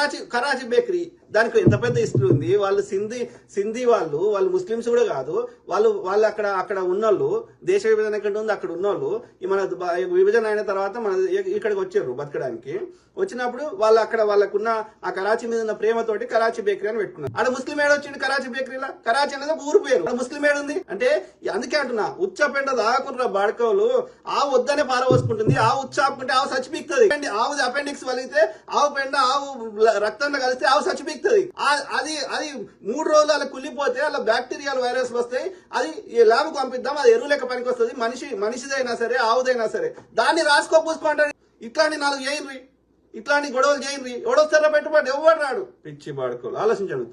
Karachi Karachi bakery. దానికి ఎంత పెద్ద హిస్టరీ ఉంది. వాళ్ళు సింధీ సింధీ వాళ్ళు వాళ్ళు ముస్లిమ్స్ కూడా కాదు. వాళ్ళు వాళ్ళు అక్కడ అక్కడ ఉన్నోళ్ళు దేశ విభజన ఎక్కడ ఉంది అక్కడ ఉన్నోళ్ళు. మన విభజన అయిన తర్వాత మన ఇక్కడికి వచ్చారు బతకడానికి. వచ్చినప్పుడు వాళ్ళు అక్కడ వాళ్ళకున్న ఆ కరాచీ మీద ఉన్న ప్రేమతోటి కరాచీ బేకరీ అని పెట్టుకున్నారు. అక్కడ ముస్లిం ఏడు వచ్చింది కరాచీ బేకరీలా? కరాచీ అనేది ఊరు పేరు. ముస్లిం ఏడు ఉంది? అంటే అందుకే అంటున్నా ఉచ్చ పెండ బాడకోలు. ఆవు వద్దనే పారవోసుకుంటుంది ఆ ఉచ్చాపుకుంటే ఆవు చచ్చిపిస్తుంది ఆవు అపెండిక్స్ వలిగితే ఆవు పెండ ఆవు రక్తంలో కలిస్తే ఆవు చచ్చిపీక్తుంది ఆ- అది అది మూడు రోజులు అలా కుళ్ళిపోతే అలా బ్యాక్టీరియాలు వైరస్ వస్తాయి. అది ఈ ల్యాబ్ పంపిద్దాం అది ఎరువు లెక్క పనికి వస్తుంది. మనిషి మనిషిదైనా సరే ఆవుదైనా సరే. దాన్ని రాసుకో పూసుకోండి. ఇట్లాంటి నాలుగు చేయండి. ఇట్లాంటి గొడవలు చేయండి. ఎవడొస్తారో పెట్టుబడి ఎవడు రాడు? పిచ్చి బాడుకోలు ఆలోచించండి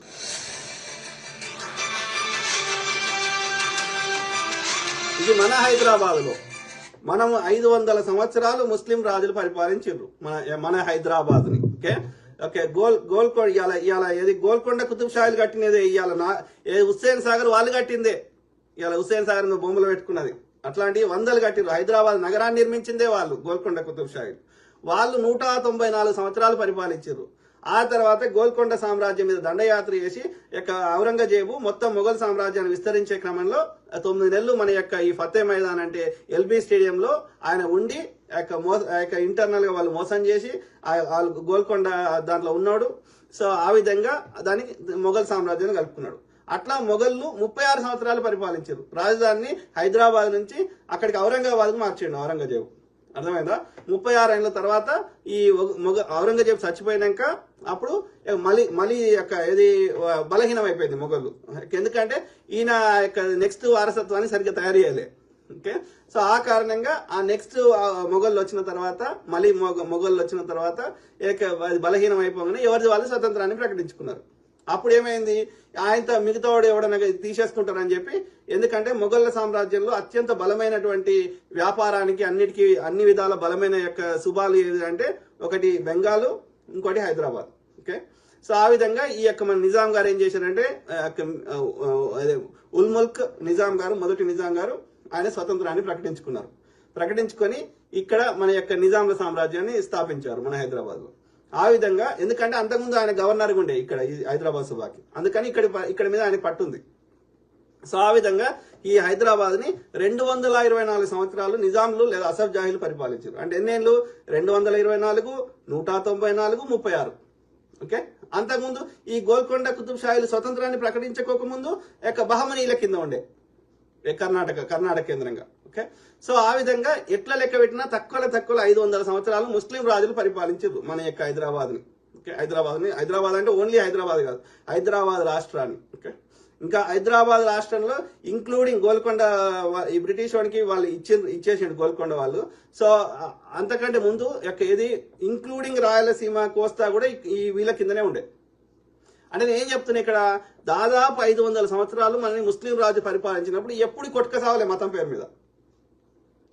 ఇది మన హైదరాబాద్లో మనం ఐదు వందల సంవత్సరాలు ముస్లిం రాజులు పరిపాలించారు మన మన హైదరాబాద్ని ఓకే? ఓకే గోల్ గోల్కొండ ఇవాళ ఇవాళ ఏది గోల్కొండ కుతుబ్ షాయిలు కట్టినదే ఇవాళ నా ఏ హుస్సేన్ సాగర్ వాళ్ళు కట్టిందే. ఇవాళ హుస్సేన్ సాగర్ బొమ్మలు పెట్టుకున్నది. అట్లాంటి వందలు కట్టిరు హైదరాబాద్ నగరాన్ని నిర్మించిందే వాళ్ళు గోల్కొండ కుతుబ్ షాయిలు వాళ్ళు నూట తొంభై నాలుగు సంవత్సరాలు పరిపాలించారు ఆ తర్వాత గోల్కొండ సామ్రాజ్యం మీద దండయాత్ర చేసి యొక్క ఔరంగజేబు మొత్తం మొఘల్ సామ్రాజ్యాన్ని విస్తరించే క్రమంలో తొమ్మిది నెలలు మన యొక్క ఈ ఫతే మైదాన్ అంటే ఎల్బీ స్టేడియంలో ఆయన ఉండి యొక్క మో ఆ యొక్క ఇంటర్నల్గా వాళ్ళు మోసం చేసి వాళ్ళు గోల్కొండ దాంట్లో ఉన్నాడు. సో ఆ విధంగా దానికి మొఘల్ సామ్రాజ్యాన్ని కలుపుకున్నాడు. అట్లా మొఘల్లు ముప్పై ఆరు సంవత్సరాలు పరిపాలించారు. రాజధానిని హైదరాబాద్ నుంచి అక్కడికి ఔరంగాబాద్కు మార్చిండు ఔరంగజేబు. అర్థమైందా? ముప్పై ఆరు ఏళ్ళ తర్వాత ఈ మొగ ఔరంగజేబు చచ్చిపోయినాక అప్పుడు మళ్ళీ మళ్ళీ యొక్క ఇది బలహీనం అయిపోయింది మొఘలు. ఎందుకంటే ఈయన యొక్క నెక్స్ట్ వారసత్వాన్ని సరిగ్గా తయారు చేయలే. ఓకే? సో ఆ కారణంగా ఆ నెక్స్ట్ మొఘళ్ళు వచ్చిన తర్వాత మళ్ళీ మొగ మొఘళ్ళు వచ్చిన తర్వాత బలహీనం అయిపోగానే ఎవరిది వాళ్ళు స్వతంత్రాన్ని ప్రకటించుకున్నారు. అప్పుడు ఏమైంది ఆయనతో మిగతా వాడు ఎవడన్నా తీసేసుకుంటారని చెప్పి ఎందుకంటే మొఘళ్ళ సామ్రాజ్యంలో అత్యంత బలమైనటువంటి వ్యాపారానికి అన్నిటికీ అన్ని విధాల బలమైన యొక్క శుభాలు ఏది అంటే ఒకటి బెంగాలు ఇంకోటి హైదరాబాద్. ఓకే? సో ఆ విధంగా ఈ యొక్క మన నిజాం గారు ఏం చేశారంటే ఆ అదే నిజాం గారు మొదటి నిజాం గారు ఆయన స్వతంత్రాన్ని ప్రకటించుకున్నారు. ప్రకటించుకొని ఇక్కడ మన యొక్క నిజాంల సామ్రాజ్యాన్ని స్థాపించారు మన హైదరాబాద్లో. ఆ విధంగా ఎందుకంటే అంతకుముందు ఆయన గవర్నర్ ఉండే ఇక్కడ ఈ హైదరాబాద్ సభకి. అందుకని ఇక్కడ ఇక్కడ మీద ఆయన పట్టుంది సో ఆ విధంగా ఈ హైదరాబాద్ని రెండు వందల ఇరవై నాలుగు సంవత్సరాలు నిజాంలు లేదా అసఫ్ జాహీలు పరిపాలించారు. అంటే ఎన్నేళ్ళు రెండు వందల ఇరవై నాలుగు నూట తొంభై నాలుగు ముప్పై ఆరు. ఓకే? అంతకుముందు ఈ గోల్కొండ కుతుబ్ షాహీలు స్వతంత్రాన్ని ప్రకటించకోకముందు యొక్క బహమనీల కింద ఉండే. కర్ణాటక కర్ణాటక కేంద్రంగా. ఓకే? సో ఆ విధంగా ఎట్లా లెక్క పెట్టినా తక్కువ తక్కువ ఐదు వందల సంవత్సరాలు ముస్లిం రాజులు పరిపాలించారు మన యొక్క హైదరాబాద్ని. ఓకే? హైదరాబాద్ని. హైదరాబాద్ అంటే ఓన్లీ హైదరాబాద్ కాదు. హైదరాబాద్ రాష్ట్రాన్ని. ఓకే? ఇంకా హైదరాబాద్ రాష్ట్రంలో ఇంక్లూడింగ్ గోల్కొండ ఈ బ్రిటిష్ వాడికి వాళ్ళు ఇచ్చే ఇచ్చేసాడు గోల్కొండ వాళ్ళు. సో అంతకంటే ముందు యొక్క ఇది ఇంక్లూడింగ్ రాయలసీమ కోస్తా కూడా ఈ- వీళ్ళ కిందనే ఉండే. అంటే నేను ఏం చెప్తున్నా ఇక్కడ? దాదాపు ఐదు వందల సంవత్సరాలు మనని ముస్లిం రాజు పరిపాలించినప్పుడు ఎప్పుడు కొట్టుక సావలే మతం పేరు మీద.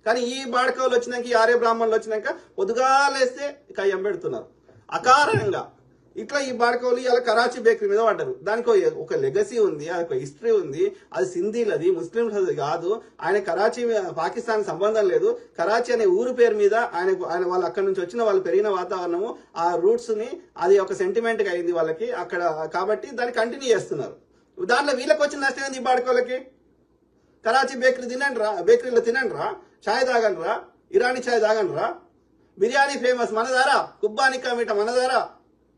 కానీ ఈ బాడకవులు వచ్చినాక ఈ ఆర్య బ్రాహ్మణులు వచ్చినాక పొద్దుగాలేస్తే కయ్యం పెడుతున్నారు. అకారణంగా ఇట్లా ఈ బాడకవులు ఇలా కరాచీ బేకరీ మీద పడ్డారు. దానికి ఒక- లెగసీ ఉంది అది ఒక హిస్టరీ ఉంది. అది సింధీలది ముస్లింస్ అది కాదు. ఆయన కరాచీ పాకిస్తాన్ సంబంధం లేదు. కరాచీ అనే ఊరు పేరు మీద ఆయన ఆయన వాళ్ళు అక్కడ నుంచి వచ్చిన వాళ్ళు పెరిగిన వాతావరణము ఆ రూట్స్ని అది ఒక సెంటిమెంట్గా అయింది వాళ్ళకి అక్కడ. కాబట్టి దాన్ని కంటిన్యూ చేస్తున్నారు. దాంట్లో వీళ్ళకి వచ్చిన నష్టం ఏంది ఈ బాడకవులకి? కరాచీ బేకరీ తినండి రా బేకరీలో తినండి రా చాయ్ తాగండి రా ఇరానీ చాయ్ తాగండి రా బిర్యానీ ఫేమస్ మనదారా? కుబ్బానికా మీట మనదారా?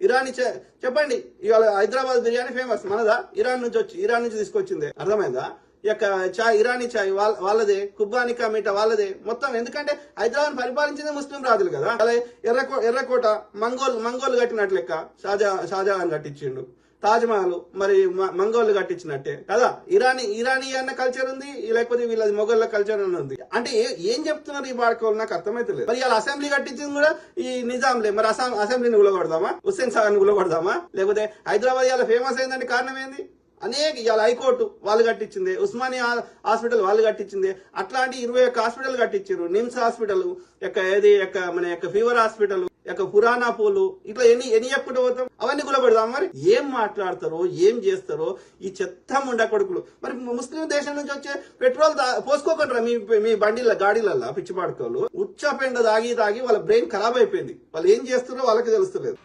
ఇరానీ చాయ్ చెప్పండి ఇవాళ హైదరాబాద్ బిర్యానీ ఫేమస్ మనదా? ఇరాన్ నుంచి వచ్చి ఇరాన్ నుంచి తీసుకొచ్చింది. అర్థమైందా? యొక్క చాయ్ ఇరానీ చాయ్ వాళ్ళ వాళ్ళదే కుబ్బానికా మీట వాళ్ళదే. మొత్తం ఎందుకంటే హైదరాబాద్ పరిపాలించింది ముస్లిం రాజులు కదా. అలాగే ఎర్రకో ఎర్రకోట మంగోల్ మంగోలు కట్టినట్లు లెక్క షాజా షాజహాన్ కట్టించిండు. తాజ్మహల్ మరి మంగోళ్ళు కట్టించినట్టే. కదా? ఇరానీ ఇరానీ అన్న కల్చర్ ఉంది లేకపోతే వీళ్ళది మొఘళ్ళ కల్చర్ అని ఉంది. అంటే ఏం చెప్తున్నారు ఈ బాడకోళ్ళు నాకు అర్థమైతలేదు. మరి ఇలా అసెంబ్లీ కట్టించింది కూడా ఈ నిజాంలే. మరి అసాం అసెంబ్లీని గులగొడదామా హుస్సేన్ సాగర్ గులగొడదామా లేకపోతే హైదరాబాద్ ఇలా ఫేమస్ అయిందంటే కారణం ఏంది? అనేక ఇవాళ హైకోర్టు వాళ్ళు కట్టించింది ఉస్మానియా హాస్పిటల్ వాళ్ళు కట్టించింది అట్లాంటి ఇరవై ఒక్క హాస్పిటల్ కట్టించారు నిమ్స్ హాస్పిటల్ యొక్క ఏది యొక్క మన యొక్క ఫీవర్ హాస్పిటల్ యొక్క పురాణా పూలు ఇట్లా ఎన్ని ఎన్ని చెప్పుకుంటూ పోతాం? అవన్నీ కూడా మరి. ఏం మాట్లాడతారో ఏం చేస్తారో ఈ చెత్త ముండ కొడుకులు. మరి ముస్లిం దేశం నుంచి వచ్చే పెట్రోల్ పోసుకోకుండా మీ మీ బండిల గాడీలల్లో పిచ్చి పాడుకోలు ఉచ్చ పెండ తాగి తాగి వాళ్ళ బ్రెయిన్ ఖరాబ్ అయిపోయింది. వాళ్ళు ఏం చేస్తారో వాళ్ళకి తెలుస్తలేదు.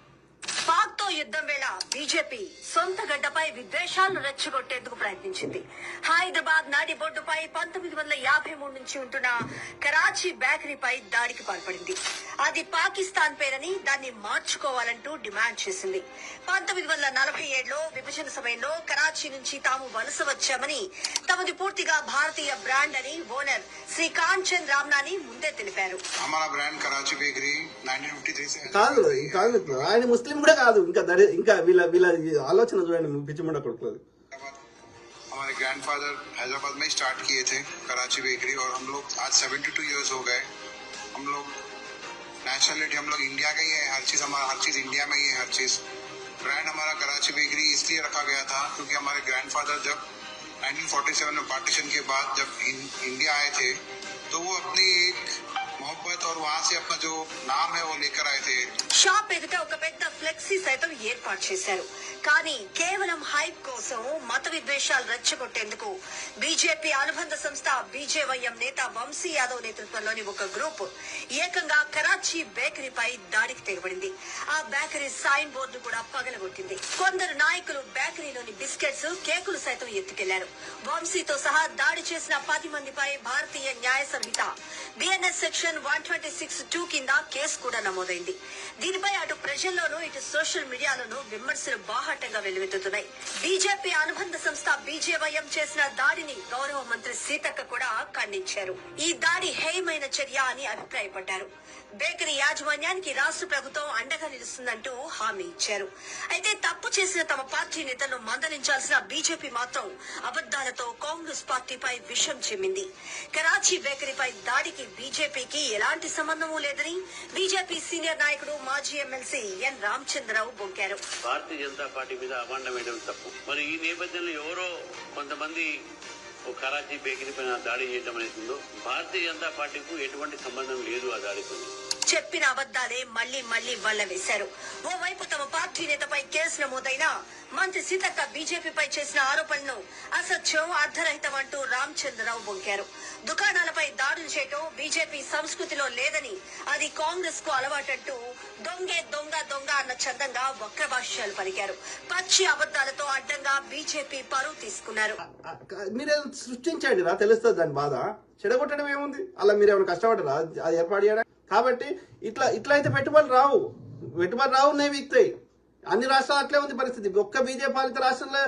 పాక్తో యుద్ధం బీజేపీ సొంత గడ్డపై విద్వేషాలను రెచ్చగొట్టేందుకు ప్రయత్నించింది. హైదరాబాద్ నాడి బోర్డుపై పంతొమ్మిది వందల యాభై మూడు నుంచి ఉంటున్న కరాచీ బేకరీపై దాడికి పాల్పడింది. అది పాకిస్తాన్ పేరని దాన్ని మార్చుకోవాలంటూ డిమాండ్ చేసింది. పంతొమ్మిది వందల నలభై ఏడులో విభజన సమయంలో కరాచీ నుంచి తాము వలస వచ్చామని తమది పూర్తిగా భారతీయ బ్రాండ్ అని ఓనర్ శ్రీ కాంచన్ రామ్నాని ముందే తెలిపారు. ఆయన ముస్లిం కూడా కాదు. ఇంకా ఇంకా వీళ్ళ వీళ్ళ ఈ ఆలోచన చూడండి పిచ్చిమండ కొడుకులది हमारे ग्रैंडफादर हैदराबाद में स्टार्ट किए थे कराची बेकरी और हम लोग आज 72 इयर्स हो गए हम लोग नेशनलिटी हम लोग इंडिया का ही है हर चीज हमारा हर चीज इंडिया में ही है हर चीज ब्रांड हमारा कराची बेकरी इसलिए रखा गया था क्योंकि हमारे ग्रैंडफादर जब 1947 में पार्टीशन के बाद जब इन, इंडिया आए थे तो वो अपनी एक मोहब्बत और वहाँ से अपना जो नाम है वो लेकर आए थे షాప్ ఎదుట ఒక పెద్ద ఫ్లెక్సీ సైతం ఏర్పాటు చేశారు. కానీ కేవలం హైప్ కోసం మత విద్వేషాలు రెచ్చగొట్టేందుకు బీజేపీ అనుబంధ సంస్థ బీజేవైఎం నేత వంశీ యాదవ్ నేతృత్వంలోని ఒక గ్రూప్ ఏకంగా కరాచీ బేకరీపై దాడికి తెగబడింది ఆ బేకరీ సైన్ బోర్డు కూడా పగలగొట్టింది. కొందరు నాయకులు బేకరీలోని బిస్కెట్స్ కేకులు సైతం ఎత్తుకెళ్ళారు. వంశీతో సహా దాడి చేసిన పది మందిపై Bharatiya Nyaya Sanhita BNS section one twenty six two కింద కేసు కూడా నమోదైంది. దీనిపై అటు ప్రజల్లోనూ ఇటు సోషల్ మీడియాలోనూ విమర్శలు బాహాటంగా వెలువెత్తుతున్నాయి. బీజేపీ అనుబంధ సంస్థ బీజేవైఎం చేసిన దాడిని గౌరవ మంత్రి సీతక్క కూడా ఖండించారు. ఈ దాడి హేయమైన చర్య అని అభిప్రాయపడ్డారు. బేకరీ యాజమాన్యానికి రాష్ట్ర ప్రభుత్వం అండగా నిలుస్తుందంటూ హామీ ఇచ్చారు. అయితే తప్పు చేసిన తమ పార్టీ నేతలను మందలించాల్సిన బీజేపీ మాత్రం అబద్దాలతో కాంగ్రెస్ పార్టీపై విషం చిమ్మింది. కరాచీ బేకరీపై దాడికి బీజేపీకి ఎలాంటి సంబంధమూ లేదని బీజేపీ సీనియర్ నాయకుడు మాజీ ఎమ్మెల్సీ ఎన్ రామచంద్రరావు బొంకారు. భారతీయ జనతా పార్టీ మీద అభాండం వేయడం తప్పు. మరి ఈ నేపథ్యంలో ఎవరో కొంతమంది ఓ కరాచీ బేకరీ పైన దాడి చేయడం అనేది ఉందో భారతీయ జనతా పార్టీకు ఎటువంటి సంబంధం లేదు ఆ దాడితో చెప్పిన అబద్దాలే మళ్ళీ మళ్ళీ వల్ల వేశారు. ఓవైపు తమ పార్టీ నేతపై కేసు నమోదైన మంత్రి సీతక్క బీజేపీపై చేసిన ఆరోపణను అసత్యం అర్ధరహితం అంటూ రామచంద్రరావు బొంకారు. దుకాణాలపై దాడులు చేయటం బీజేపీ సంస్కృతిలో లేదని అది కాంగ్రెస్కు అలవాటంటూ దొంగే దొంగ దొంగ అన్న చందంగా వక్ర భాష్యాలు పలికారు. పచ్చి అబద్దాలతో అడ్డంగా బీజేపీ పరువు తీసుకున్నారు. మీరే సృష్టించండి రా తెలుస్తుంది దాని బాధ. చెడగొట్టడం ఏముంది? అలా మీరు ఏమైనా కష్టపడరా అది ఏర్పాటు చేయడం కాబట్టి ఇట్లా ఇట్లా అయితే పెట్టుబడులు రావు. పెట్టుబడి రావు నేను వీక్తాయి. అన్ని రాష్ట్రాలు అట్లే ఉంది పరిస్థితి. ఒక్క బీజేపీ పాలిత రాష్ట్రంలో